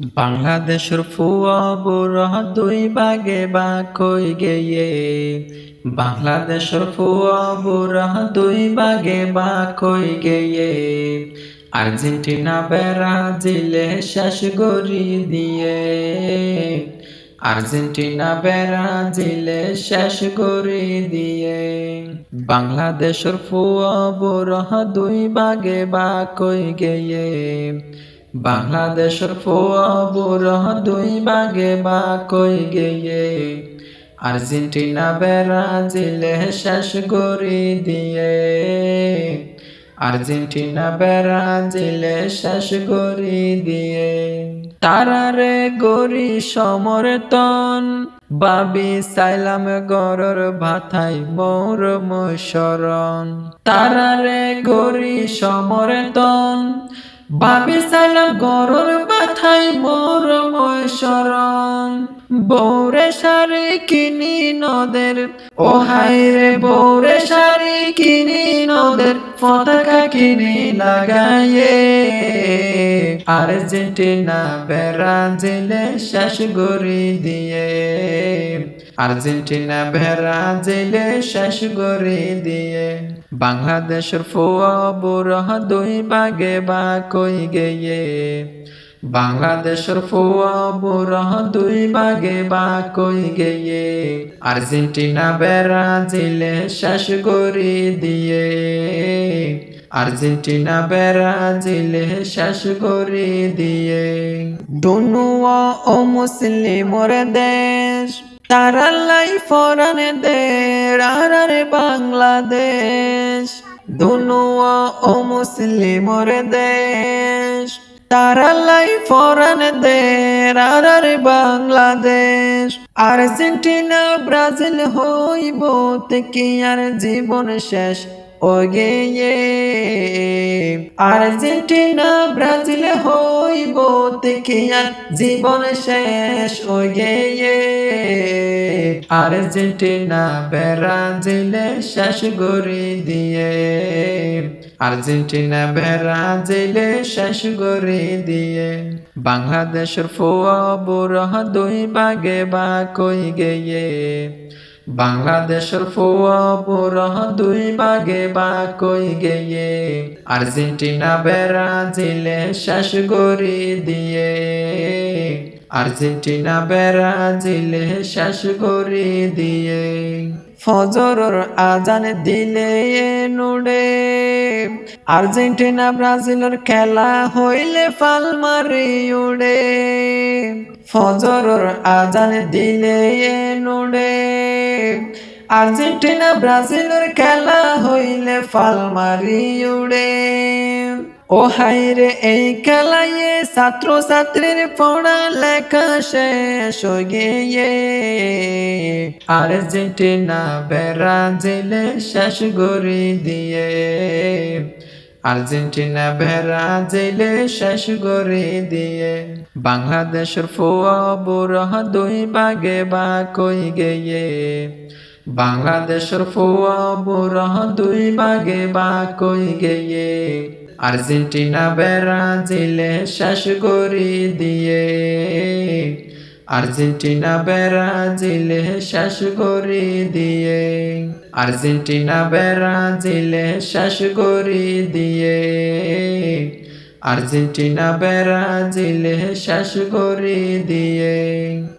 বাংলাদেশের ফুয়া বুড়া দুই বাগে বা কই গেয়ে? বাংলাদেশের ফুয়া বুড়া দুই বাগে বা কই গেয়ে? আর্জেন্টিনা ব্রাজিলে শেষ গড়ি দিয়ে। আর্জেন্টিনা ব্রাজিলে শেষ গড়ি দিয়ে। বাংলাদেশের ফুয়া বুড়া দুই বাগে বা কই গেয়ে? বাংলাদেশের ফোয়া বুড়া দুই বাগে বা কই গেয়ে? আর্জেন্টিনা ব্রাজিলে শেষ গড়ি দিয়ে। আর্জেন্টিনা ব্রাজিলে শেষ গড়ি দিয়ে। তারারে গড়ি সমর্তন বাবি সাইলাম গরর ভাথাই মোর মশরণ তারারে গড়ি সমর্তন বাবে সালাম গরুর মাথায় মোর মশরণ বৌরে সারে কিনি নদের। ও হাইরে বৌরে সারে কিনি নদের, পতাকা কিনি লাগাইয়ে। আর্জেন্টিনা ব্রাজিলে শেষ গড়ি দিয়ে। আর্জেন্টিনা ব্রাজিলে শেষ গড়ি দিয়ে। বাংলাদেশের ফোয়া বুড়া দুই বাগে বা কই গেয়ে বাংলাদেশের ফোয়া বুড়া দুই বাগে বা কই গেয়ে? আর্জেন্টিনা ব্রাজিলে শেষ গড়ি দিয়ে। আর্জেন্টিনা ব্রাজিলে শেষ গড়ি দিয়ে। দুনুয়া ও মুসলিমর দেশ তারালাই ফরান দের আর বাংলাদেশ। দুনুয়া ও মুসলিমর দেশ তারালাই ফরান দের আর বাংলাদেশ। আর্জেন্টিনা, ব্রাজিল হইব কি আর জীবন শেষ ও গেয়ে আর্জেন্টিনা, ব্রাজিল হইব কি আর জীবন শেষ ও গেয়ে আর্জেন্টিনা, ব্রাজিলে শেষ গড়ি দিয়ে। আর্জেন্টিনা ব্রাজিলে শেষ গড়ি দিয়ে বাংলাদেশের ফোয়া দুই বাগে বা কই গেয়ে বাংলাদেশের ফোয়া দুই বাগে বা কই গেয়ে আর্জেন্টিনা ব্রাজিলে শেষ গড়ি দিয়ে আর্জেন্টিনা ব্রাজিলে শেষ গড়ি দিয়ে ফজরর আজান দিলে নুড়ে আর্জেন্টিনা, ব্রাজিলের খেলা হইলে ফাল মারি উড়ে। ফজরর আজান দিলে নুড়ে আর্জেন্টিনা, ব্রাজিলের খেলা হইলে ফাল মারি উড়ে। ও হাইরে এই খেলায় ছাত্র ছাত্রীর পড়া লেখা শেষ গিয়ে আর্জেন্টিনা ব্রাজিলে শেষ গড়ি দিয়ে। আর্জেন্টিনা ব্রাজিলে শেষ গড়ি দিয়ে। বাংলাদেশের ফোয়া বুড়া দুই বাগে বা কই গেয়ে। বাংলাদেশের ফোয়া দুই বাগে বা কই গেয়ে? আর্জেন্টিনা ব্রাজিলে শেষ গড়ি দিয়ে। আর্জেন্টিনা ব্রাজিলে শেষ গড়ি দিয়ে। আর্জেন্টিনা ব্রাজিলে শেষ গড়ি দিয়ে। আর্জেন্টিনা ব্রাজিলে শেষ গড়ি দিয়ে।